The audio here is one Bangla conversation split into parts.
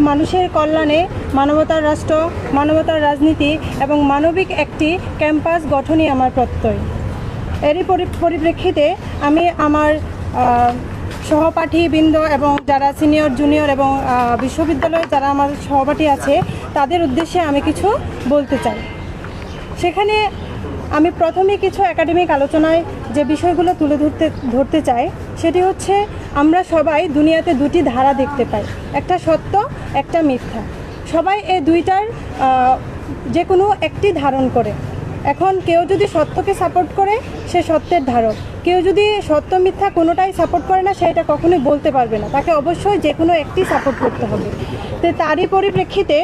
মানুষের কল্যাণে মানবতার রাষ্ট্র, মানবতার রাজনীতি এবং মানবিক একটি ক্যাম্পাস গঠনই আমার প্রত্যয়। এরই পরি- পরিপ্রেক্ষিতে আমি আমার সহপাঠীবৃন্দ এবং যারা সিনিয়র, জুনিয়র এবং বিশ্ববিদ্যালয়ে যারা আমার সহপাঠী আছে, তাদের উদ্দেশ্যে আমি কিছু বলতে চাই। সেখানে আমি প্রথমে কিছু একাডেমিক আলোচনায় যে বিষয়গুলো তুলে ধরতে ধরতে চাই, সেটি হচ্ছে আমরা সবাই দুনিয়াতে দুটি ধারা দেখতে পাই। একটা সত্য একটা মিথ্যা। সবাই এই দুইটার যে কোনো একটি ধারণ করে। এখন কেউ যদি সত্যকে সাপোর্ট করে, সে সত্যের ধারক। কেউ যদি সত্য মিথ্যা কোনোটাই সাপোর্ট করে না সেটা কখনোই বলতে পারবে না। তাকে অবশ্যই যে কোনো একটি সাপোর্ট করতে হবে। তো তারই পরিপ্রেক্ষিতে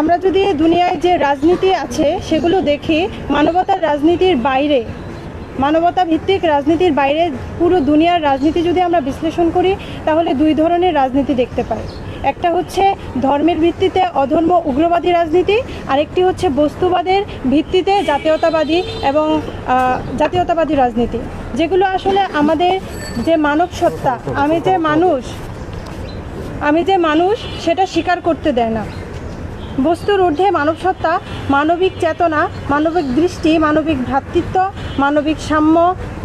আমরা যদি দুনিয়ায় যে রাজনীতি আছে, সেগুলো দেখি, মানবতার রাজনীতির বাইরে, মানবতা ভিত্তিক রাজনীতির বাইরে পুরো দুনিয়ার রাজনীতি যদি আমরা বিশ্লেষণ করি, তাহলে দুই ধরনের রাজনীতি দেখতে পাই। একটা হচ্ছে ধর্মের ভিত্তিতে অধর্ম, উগ্রবাদী রাজনীতি, আরেকটি হচ্ছে বস্তুবাদের ভিত্তিতে জাতীয়তাবাদী এবং জাতীয়তাবাদী রাজনীতি। যেগুলো আসলে আমাদের যে মানব সত্তা আমি যে মানুষ, আমি যে মানুষ, সেটা স্বীকার করতে দেয় না। বস্তুর ঊর্ধ্বে মানব সত্তা মানবিক চেতনা, মানবিক দৃষ্টি, মানবিক ভ্রাতৃত্ব, মানবিক সাম্য,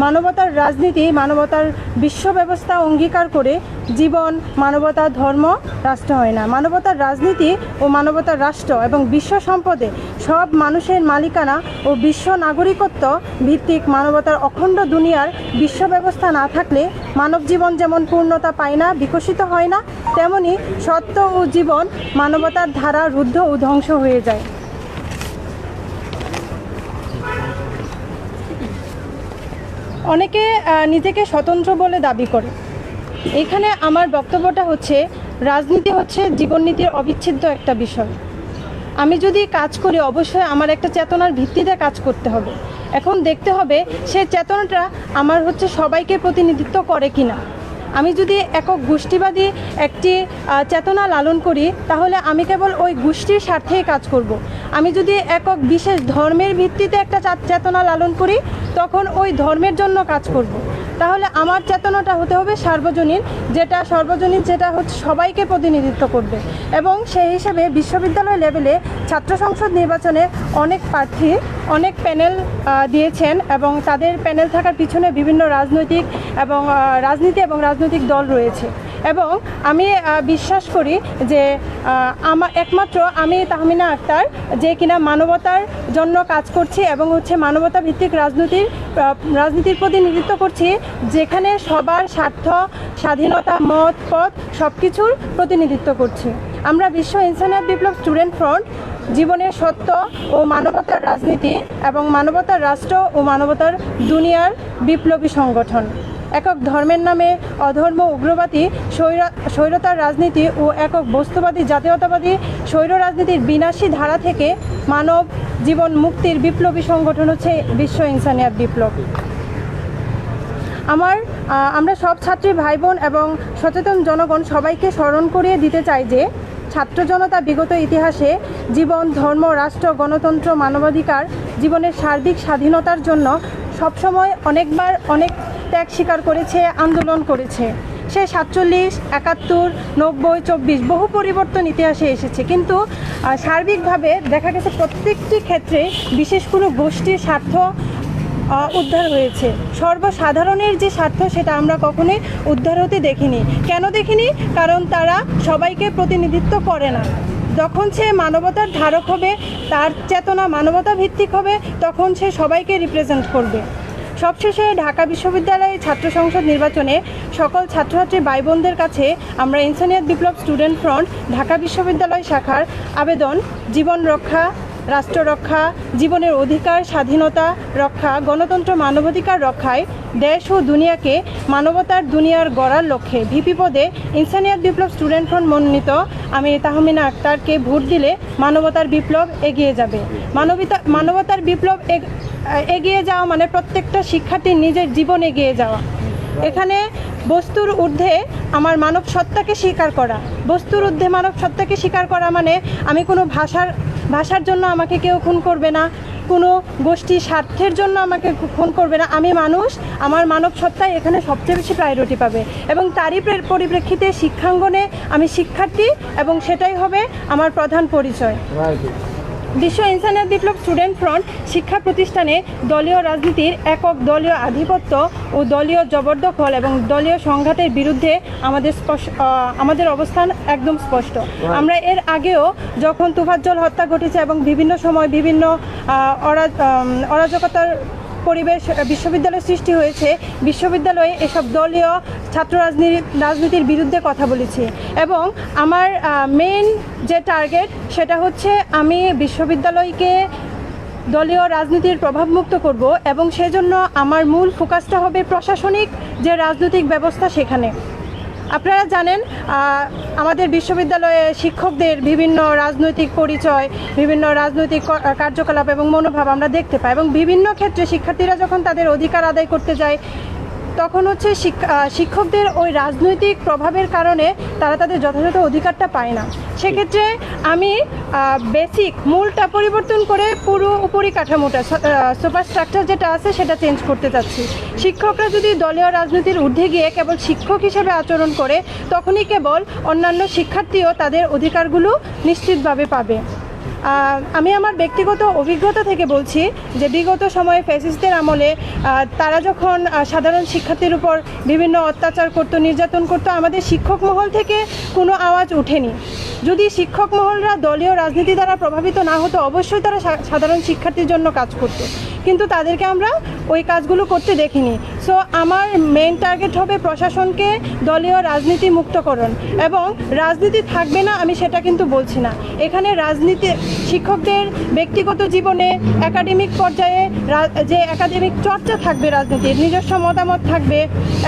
মানবতার রাজনীতি, মানবতার বিশ্ব ব্যবস্থা অঙ্গীকার করে জীবন, মানবতা, ধর্ম, রাষ্ট্র হয় না। মানবতার রাজনীতি ও মানবতার রাষ্ট্র এবং বিশ্ব সম্পদে সব মানুষের মালিকানা ও বিশ্ব নাগরিকত্ব ভিত্তিক মানবতার অখণ্ড দুনিয়ার বিশ্ব ব্যবস্থা না থাকলে মানব জীবন যেমন পূর্ণতা পায় না, বিকশিত হয় না, তেমনি সত্য ও জীবন মানবতার ধারা রুদ্ধ ও ধ্বংস হয়ে যায়। অনেকে নিজেকে স্বতন্ত্র বলে দাবি করে। এখানে আমার বক্তব্যটা হচ্ছে, রাজনীতি হচ্ছে জীবননীতির অবিচ্ছেদ্য একটা বিষয়। আমি যদি কাজ করি, অবশ্যই আমার একটা চেতনার ভিত্তিতে কাজ করতে হবে। এখন দেখতে হবে, সে চেতনাটা আমার হচ্ছে সবাইকে প্রতিনিধিত্ব করে কিনা। আমি যদি একক গোষ্ঠীবাদী একটি চেতনা লালন করি, তাহলে আমি কেবল ওই গোষ্ঠীর স্বার্থেই কাজ করব। আমি যদি একক বিশেষ ধর্মের ভিত্তিতে একটা চেতনা লালন করি, তখন ওই ধর্মের জন্য কাজ করব। তাহলে আমার চেতনাটা হতে হবে সার্বজনীন, যেটা সর্বজনীন, যেটা হচ্ছে সবাইকে প্রতিনিধিত্ব করবে। এবং সেই হিসেবে বিশ্ববিদ্যালয় লেভেলে ছাত্র সংসদ নির্বাচনে অনেক প্রার্থী, অনেক প্যানেল দিয়েছেন এবং তাদের প্যানেল থাকার পিছনে বিভিন্ন রাজনৈতিক এবং রাজনীতি এবং রাজনৈতিক দল রয়েছে। এবং আমি বিশ্বাস করি যে আমার একমাত্র আমি তাহমিনা আক্তার, যে কিনা মানবতার জন্য কাজ করছি এবং হচ্ছে মানবতা ভিত্তিক রাজনীতির রাজনীতির প্রতিনিধিত্ব করছি, যেখানে সবার স্বার্থ, স্বাধীনতা, মত, পথ সব কিছুর প্রতিনিধিত্ব করছি। আমরা বিশ্ব ইনসানিয়াত বিপ্লব স্টুডেন্ট ফ্রন্ট, জীবনের সত্য ও মানবতার রাজনীতি এবং মানবতার রাষ্ট্র ও মানবতার দুনিয়ার বিপ্লবী সংগঠন। একক ধর্মের নামে অধর্ম, উগ্রবাদী, স্বৈরা- স্বৈরতার রাজনীতি ও একক বস্তুবাদী, জাতীয়তাবাদী, স্বৈর রাজনীতির বিনাশী ধারা থেকে মানব জীবন মুক্তির বিপ্লবী সংগঠন হচ্ছে বিশ্ব ইনসানিয়াত বিপ্লব। আমার আমরা সব ছাত্রী ভাই বোন এবং সচেতন জনগণ সবাইকে স্মরণ করিয়ে দিতে চাই যে ছাত্র জনতা বিগত ইতিহাসে জীবন, ধর্ম, রাষ্ট্র, গণতন্ত্র, মানবাধিকার, জীবনের সার্বিক স্বাধীনতার জন্য সবসময় অনেকবার অনেক ত্যাগ স্বীকার করেছে, আন্দোলন করেছে। সে সাতচল্লিশ, একাত্তর, নব্বই, চব্বিশ বহু পরিবর্তন ইতিহাসে এসেছে। কিন্তু সার্বিকভাবে দেখা গেছে প্রত্যেকটি ক্ষেত্রে বিশেষ কোনো গোষ্ঠীর স্বার্থ উদ্ধার হয়েছে। সর্বসাধারণের যে স্বার্থ সেটা আমরা কখনোই উদ্ধার হতে দেখিনি। কেন দেখিনি? কারণ তারা সবাইকে প্রতিনিধিত্ব করে না। যখন সে মানবতার ধারক হবে, তার চেতনা মানবতা ভিত্তিক হবে, তখন সে সবাইকে রিপ্রেজেন্ট করবে। সবশেষে ঢাকা বিশ্ববিদ্যালয়ের ছাত্র সংসদ নির্বাচনে সকল ছাত্রছাত্রী ভাই বোনদের কাছে আমরা ইনসানিয়াত বিপ্লব স্টুডেন্ট ফ্রন্ট, ঢাকা বিশ্ববিদ্যালয় শাখার আবেদন, জীবন রক্ষা রাষ্ট্র রক্ষা, জীবনের অধিকার, স্বাধীনতা রক্ষা, গণতন্ত্র, মানবাধিকার রক্ষায় দেশ ও দুনিয়াকে মানবতার দুনিয়ার গড়ার লক্ষ্যে ভিপি পদে ইনসানিয়াত বিপ্লব স্টুডেন্ট ফ্রন্ট মনোনীত আমি তাহমিনা আক্তারকে ভোট দিলে মানবতার বিপ্লব এগিয়ে যাবে। মানবতা মানবতার বিপ্লব এগিয়ে যাওয়া মানে প্রত্যেকটা শিক্ষার্থীর নিজের জীবন এগিয়ে যাওয়া। এখানে বস্তুর ঊর্ধ্বে আমার মানব সত্তাকে স্বীকার করা। বস্তুর ঊর্ধ্বে মানব সত্তাকে স্বীকার করা মানে আমি কোনো ভাষার ভাষার জন্য আমাকে কেউ খুন করবে না, কোনো গোষ্ঠী স্বার্থের জন্য আমাকে খুন করবে না। আমি মানুষ, আমার মানব সত্তাই এখানে সবচেয়ে বেশি প্রায়োরিটি পাবে। এবং তারই পরিপ্রেক্ষিতে শিক্ষাঙ্গনে আমি শিক্ষার্থী এবং সেটাই হবে আমার প্রধান পরিচয়। বিশ্ব ইনসানিয়ত বিপ্লব স্টুডেন্ট ফ্রন্ট শিক্ষা প্রতিষ্ঠানে দলীয় রাজনীতির একক দলীয় আধিপত্য ও দলীয় জবরদখল এবং দলীয় সংঘাতের বিরুদ্ধে আমাদের স্পষ্ট আমাদের অবস্থান একদম স্পষ্ট। আমরা এর আগেও যখন তুফাজ্জল হত্যা ঘটেছে এবং বিভিন্ন সময় বিভিন্ন অরাজকতার পরিবেশ বিশ্ববিদ্যালয় সৃষ্টি হয়েছে। বিশ্ববিদ্যালয়ে এসব দলীয় ছাত্র রাজনীতি, রাজনীতির বিরুদ্ধে কথা বলেছি। এবং আমার মেন যে টার্গেট সেটা হচ্ছে আমি বিশ্ববিদ্যালয়কে দলীয় রাজনীতির প্রভাবমুক্ত করব এবং সেজন্য আমার মূল ফোকাসটা হবে প্রশাসনিক যে রাজনৈতিক ব্যবস্থা সেখানে। আপনারা জানেন আমাদের বিশ্ববিদ্যালয়ে শিক্ষকদের বিভিন্ন রাজনৈতিক পরিচয়, বিভিন্ন রাজনৈতিক কার্যকলাপ এবং মনোভাব আমরা দেখতে পাই এবং বিভিন্ন ক্ষেত্রে শিক্ষার্থীরা যখন তাদের অধিকার আদায় করতে যায় তখন হচ্ছে শিক- শিক্ষকদের ওই রাজনৈতিক প্রভাবের কারণে তারা তাদের যথাযথ অধিকারটা পায় না। সেক্ষেত্রে আমি বেসিক মূলটা পরিবর্তন করে পুরো উপরিকাঠামোটা সুপার স্ট্রাকচার যেটা আছে সেটা চেঞ্জ করতে চাচ্ছি। শিক্ষকরা যদি দলীয় রাজনীতির ঊর্ধ্বে গিয়ে কেবল শিক্ষক হিসেবে আচরণ করে, তখনই কেবল অন্যান্য শিক্ষার্থীও তাদের অধিকারগুলো নিশ্চিতভাবে পাবে। আমি আমার ব্যক্তিগত অভিজ্ঞতা থেকে বলছি যে বিগত সময়ে ফ্যাসিস্টদের আমলে তারা যখন সাধারণ শিক্ষার্থীর উপর বিভিন্ন অত্যাচার করতো, নির্যাতন করতো, আমাদের শিক্ষক মহল থেকে কোনো আওয়াজ ওঠেনি। যদি শিক্ষক মহলরা দলীয় রাজনীতি দ্বারা প্রভাবিত না হতো, অবশ্যই তারা সাধারণ শিক্ষার্থীর জন্য কাজ করতো। কিন্তু তাদেরকে আমরা ওই কাজগুলো করতে দেখিনি। সো আমার মেন টার্গেট হবে প্রশাসনকে দলীয় রাজনীতি মুক্তকরণ এবং রাজনীতি থাকবে না, আমি সেটা কিন্তু বলছি না। এখানে রাজনীতি, শিক্ষকদের ব্যক্তিগত জীবনে একাডেমিক পর্যায়ে যে একাডেমিক চর্চা থাকবে রাজনীতির, নিজস্ব মতামত থাকবে,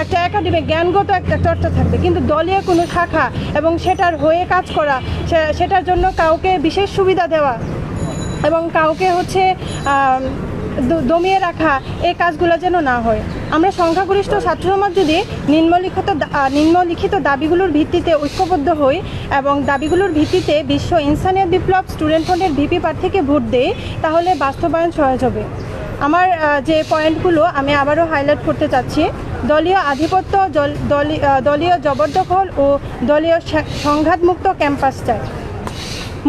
একটা একাডেমিক জ্ঞানগত একটা চর্চা থাকবে, কিন্তু দলীয় কোনো শাখা এবং সেটার হয়ে কাজ করা সেটার জন্য কাউকে বিশেষ সুবিধা দেওয়া এবং কাউকে হচ্ছে দমিয়ে রাখা এই কাজগুলো যেন না হয়। আমরা সংখ্যাগরিষ্ঠ ছাত্র সমাজ যদি নিম্নলিখিত নিম্নলিখিত দাবিগুলোর ভিত্তিতে ঐক্যবদ্ধ হই এবং দাবিগুলোর ভিত্তিতে বিশ্ব ইনসানিয়ত বিপ্লব স্টুডেন্ট ফ্রন্টের ভিপি প্রার্থীকে ভোট দেই, তাহলে বাস্তবায়ন সহজ হবে। আমার যে পয়েন্টগুলো আমি আবারও হাইলাইট করতে চাচ্ছি, দলীয় আধিপত্য দলীয় জবরদখল ও দলীয় সংঘাতমুক্ত ক্যাম্পাস চাই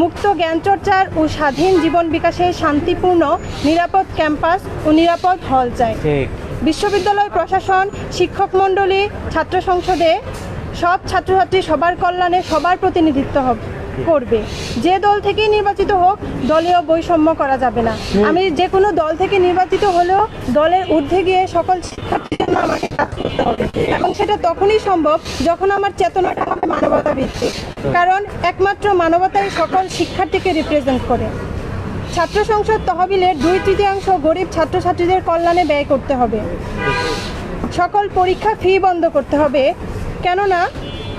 মুক্ত জ্ঞানচর্চার ও স্বাধীন জীবন বিকাশে শান্তিপূর্ণ নিরাপদ ক্যাম্পাস ও নিরাপদ হল চাই। ঠিক। বিশ্ববিদ্যালয় প্রশাসন শিক্ষক মণ্ডলী ছাত্র সংসদে সব ছাত্রছাত্রী সবার কল্যাণে সবার প্রতিনিধিত্ব হবে করবে। যে দল থেকেই নির্বাচিত হোক দলীয় বৈষম্য করা যাবে না। আমি যে কোনো দল থেকে নির্বাচিত হলেও দলের ঊর্ধ্বে গিয়ে সকল শিক্ষার্থীর আমাকে কাজ করতে হবে এবং সেটা তখনই সম্ভব যখন আমার চেতনাটা হবে মানবতা ভিত্তিক কারণ একমাত্র মানবতাই সকল শিক্ষার্থীকে রিপ্রেজেন্ট করে। ছাত্র সংসদ তহবিলের দুই তৃতীয়াংশ গরিব ছাত্রছাত্রীদের কল্যাণে ব্যয় করতে হবে। সকল পরীক্ষা ফি বন্ধ করতে হবে। কেননা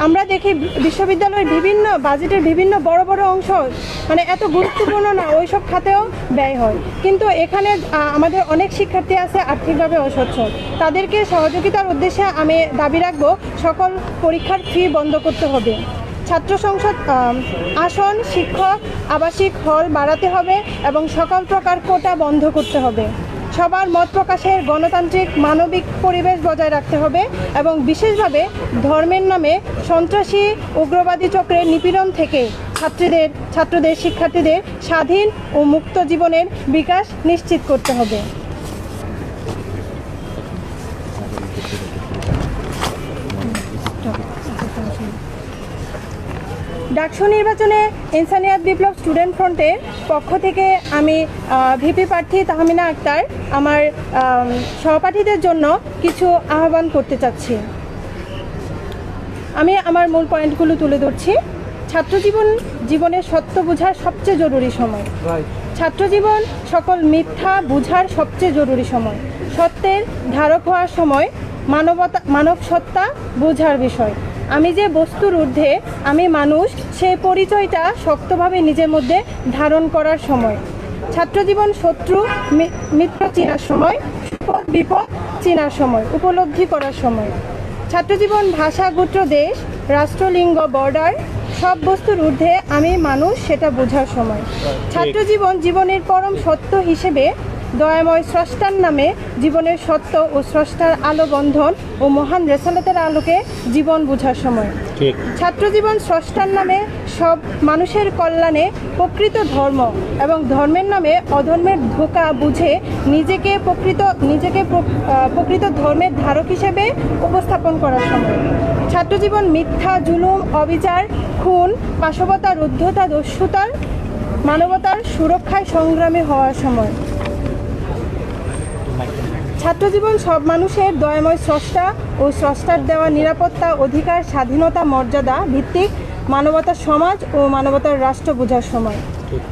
আমরা দেখি বিশ্ববিদ্যালয়ের বিভিন্ন বাজেটের বিভিন্ন বড় বড় অংশ মানে এত গুরুত্বপূর্ণ না ওই সব খাতেও ব্যয় হয়। কিন্তু এখানে আমাদের অনেক শিক্ষার্থী আছে আর্থিকভাবে অসচ্ছল তাদেরকে সহযোগিতার উদ্দেশ্যে আমি দাবি রাখব, সকল পরীক্ষার ফি বন্ধ করতে হবে। ছাত্র সংসদ আসন, শিক্ষক, আবাসিক হল বাড়াতে হবে এবং সকল প্রকার কোটা বন্ধ করতে হবে। সবার মত প্রকাশের গণতান্ত্রিক মানবিক পরিবেশ বজায় রাখতে হবে এবং বিশেষভাবে ধর্মের নামে সন্ত্রাসী, উগ্রবাদী চক্রের নিপীড়ন থেকে ছাত্রীদের, ছাত্রদের, শিক্ষার্থীদের স্বাধীন ও মুক্ত জীবনের বিকাশ নিশ্চিত করতে হবে। ডাকসু নির্বাচনে ইনসানিয়াত বিপ্লব স্টুডেন্ট ফ্রন্টের পক্ষ থেকে আমি ভিপি প্রার্থী তাহমিনা আক্তার আমার সহপাঠীদের জন্য কিছু আহ্বান করতে চাচ্ছি। আমি আমার মূল পয়েন্টগুলো তুলে ধরছি। ছাত্রজীবন জীবনের সত্য বোঝার সবচেয়ে জরুরি সময়। ছাত্রজীবন সকল মিথ্যা বোঝার সবচেয়ে জরুরি সময়। সত্যের ধারক হওয়ার সময় মানবতা মানব সত্তা বোঝার বিষয়। আমি যে বস্তুর ঊর্ধ্বে আমি মানুষ সেই পরিচয়টা শক্তভাবে নিজের মধ্যে ধারণ করার সময়। ছাত্রজীবন শত্রু মিত্র চেনার সময় সুপদ বিপদ চেনার সময় উপলব্ধি করার সময়। ছাত্রজীবন ভাষা গোত্র দেশ রাষ্ট্রলিঙ্গ বর্ডার সব বস্তুর ঊর্ধ্বে আমি মানুষ সেটা বোঝার সময়। ছাত্র জীবন জীবনের পরম সত্য হিসেবে দয়াময় স্রষ্টার নামে জীবনের সত্য ও স্রষ্টার আলো বন্ধন ও মহান রেসালতের আলোকে জীবন বোঝার সময়। ছাত্রজীবন স্রষ্টার নামে সব মানুষের কল্যাণে প্রকৃত ধর্ম এবং ধর্মের নামে অধর্মের ধোকা বুঝে নিজেকে প্রকৃত নিজেকে প্রকৃত ধর্মের ধারক হিসেবে উপস্থাপন করার সময়। ছাত্রজীবন মিথ্যা জুলুম অবিচার খুন পাশবতা রুদ্ধতা দস্যুতার মানবতার সুরক্ষায় সংগ্রামী হওয়ার সময়। ছাত্রজীবন সব মানুষের দয়াময় স্রষ্টা ও স্রষ্টার দেওয়া নিরাপত্তা, অধিকার, স্বাধীনতা, মর্যাদা ভিত্তিক মানবতার সমাজ ও মানবতার রাষ্ট্র বোঝার সময়।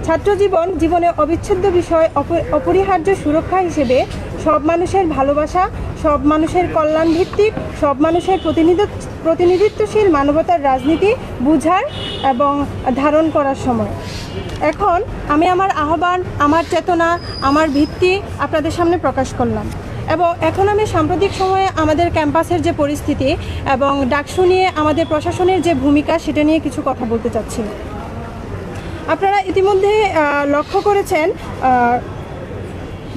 ছাত্রজীবন জীবনে অবিচ্ছেদ্য বিষয় অপ- অপরিহার্য সুরক্ষা হিসেবে সব মানুষের ভালোবাসা, সব মানুষের কল্যাণ ভিত্তিক, সব মানুষের প্রতিনিধিত্ব প্রতিনিধিত্বশীল মানবতার রাজনীতি বুঝার এবং ধারণ করার সময়। এখন আমি আমার আহ্বান, আমার চেতনা, আমার ভিত্তি আপনাদের সামনে প্রকাশ করলাম। এবং এখন আমি সাম্প্রতিক সময়ে আমাদের ক্যাম্পাসের যে পরিস্থিতি এবং ডাকসু নিয়ে আমাদের প্রশাসনের যে ভূমিকা, সেটা নিয়ে কিছু কথা বলতে চাচ্ছি আপনারা ইতিমধ্যে লক্ষ্য করেছেন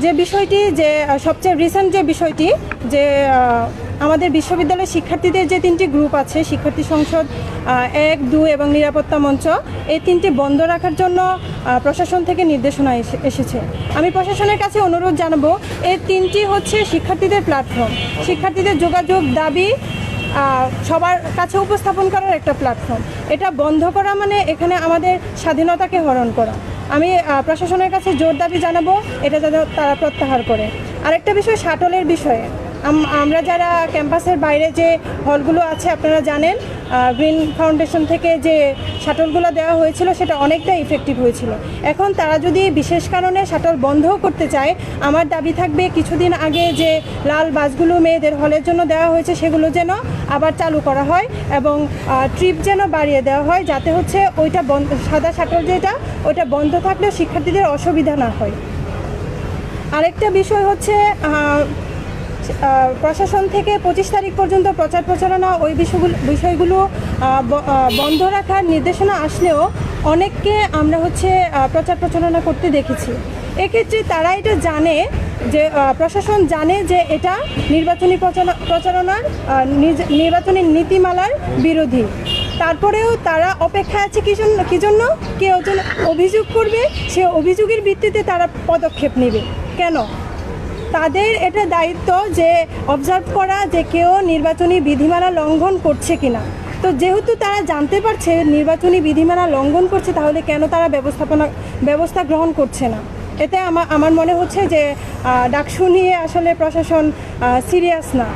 যে বিষয়টি, যে, সবচেয়ে রিসেন্ট যে বিষয়টি, যে আমাদের বিশ্ববিদ্যালয়ের শিক্ষার্থীদের যে তিনটি গ্রুপ আছে, শিক্ষার্থী সংসদ এক, দুই এবং নিরাপত্তা মঞ্চ, এই তিনটি বন্ধ রাখার জন্য প্রশাসন থেকে নির্দেশনা এসে- এসেছে। আমি প্রশাসনের কাছে অনুরোধ জানাব, এই তিনটি হচ্ছে শিক্ষার্থীদের প্ল্যাটফর্ম শিক্ষার্থীদের যোগাযোগ দাবি সবার কাছে উপস্থাপন করার একটা প্ল্যাটফর্ম এটা বন্ধ করা মানে এখানে আমাদের স্বাধীনতাকে হরণ করা। আমি প্রশাসনের কাছে জোর দাবি জানাব, এটা যাতে তারা প্রত্যাহার করে। আরেকটা বিষয়, শাটলের বিষয়ে। আমরা যারা ক্যাম্পাসের বাইরে যে হলগুলো আছে, আপনারা জানেন গ্রিন ফাউন্ডেশন থেকে যে শাটলগুলো দেওয়া হয়েছিল, সেটা অনেকটা ইফেক্টিভ হয়েছিল। এখন তারা যদি বিশেষ কারণে শাটল বন্ধও করতে চায়, আমার দাবি থাকবে কিছুদিন আগে যে লাল বাসগুলো মেয়েদের হলের জন্য দেওয়া হয়েছে, সেগুলো যেন আবার চালু করা হয় এবং ট্রিপ যেন বাড়িয়ে দেওয়া হয়, যাতে হচ্ছে ওইটা বন্ধ, সাদা শাটল যেটা, ওইটা বন্ধ থাকলেও শিক্ষার্থীদের অসুবিধা না হয়। আরেকটা বিষয় হচ্ছে প্রশাসন থেকে পঁচিশ তারিখ পর্যন্ত প্রচার প্রচারণা ওই বিষয়গুলো বিষয়গুলো বন্ধ রাখার নির্দেশনা আসলেও অনেককে আমরা হচ্ছে প্রচার প্রচারণা করতে দেখেছি। এক্ষেত্রে তারা এটা জানে যে প্রশাসন জানে যে এটা নির্বাচনী প্রচার- প্রচারণার নির্বাচনী নীতিমালার বিরোধী। তারপরেও তারা অপেক্ষা আছে কি জন্য কী জন্য? কেউ অভিযোগ করবে? সে অভিযোগের ভিত্তিতে তারা পদক্ষেপ নেবে। কেন? তাদের এটা দায়িত্ব যে অবজার্ভ করা যে কেউ নির্বাচনী বিধিমালা লঙ্ঘন করছে কিনা। তো যেহেতু তারা জানতে পারছে নির্বাচনী বিধিমালা লঙ্ঘন করছে, তাহলে কেন তারা ব্যবস্থাপনা, ব্যবস্থা গ্রহণ করছে না? এতে আমার আমার মনে হচ্ছে যে ডাকসু নিয়ে আসলে প্রশাসন সিরিয়াস না।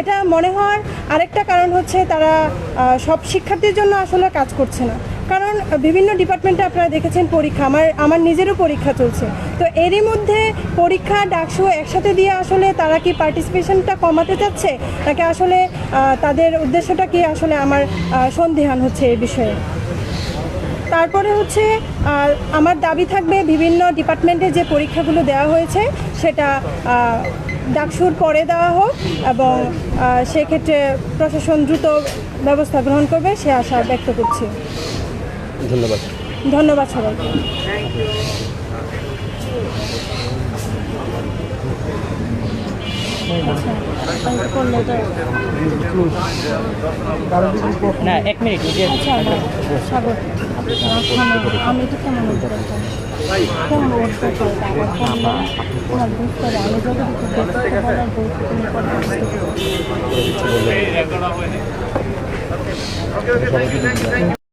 এটা মনে হওয়ার আরেকটা কারণ হচ্ছে তারা সব শিক্ষার্থীর জন্য আসলে কাজ করছে না। কারণ বিভিন্ন ডিপার্টমেন্টে আপনারা দেখেছেন পরীক্ষা, আমার আমার নিজেরও পরীক্ষা চলছে। তো এরই মধ্যে পরীক্ষা ডাকসু একসাথে দিয়ে আসলে তারা কি পার্টিসিপেশনটা কমাতে চাচ্ছে? নাকি আসলে তাদের উদ্দেশ্যটা কি আসলে আমার সন্দেহান হচ্ছে এই বিষয়ে? তারপরে হচ্ছে আমার দাবি থাকবে বিভিন্ন ডিপার্টমেন্টে যে পরীক্ষাগুলো দেওয়া হয়েছে, সেটা ডাকসুর পরে দেওয়া হোক এবং সেক্ষেত্রে প্রশাসন দ্রুত ব্যবস্থা গ্রহণ করবে, সে আশা ব্যক্ত করছি। ধন্যবাদ। ধন্যবাদ সবাইকে না এক মিনিট আচ্ছা স্বাগত আমি তো কেমন কেমন যদি দেখতে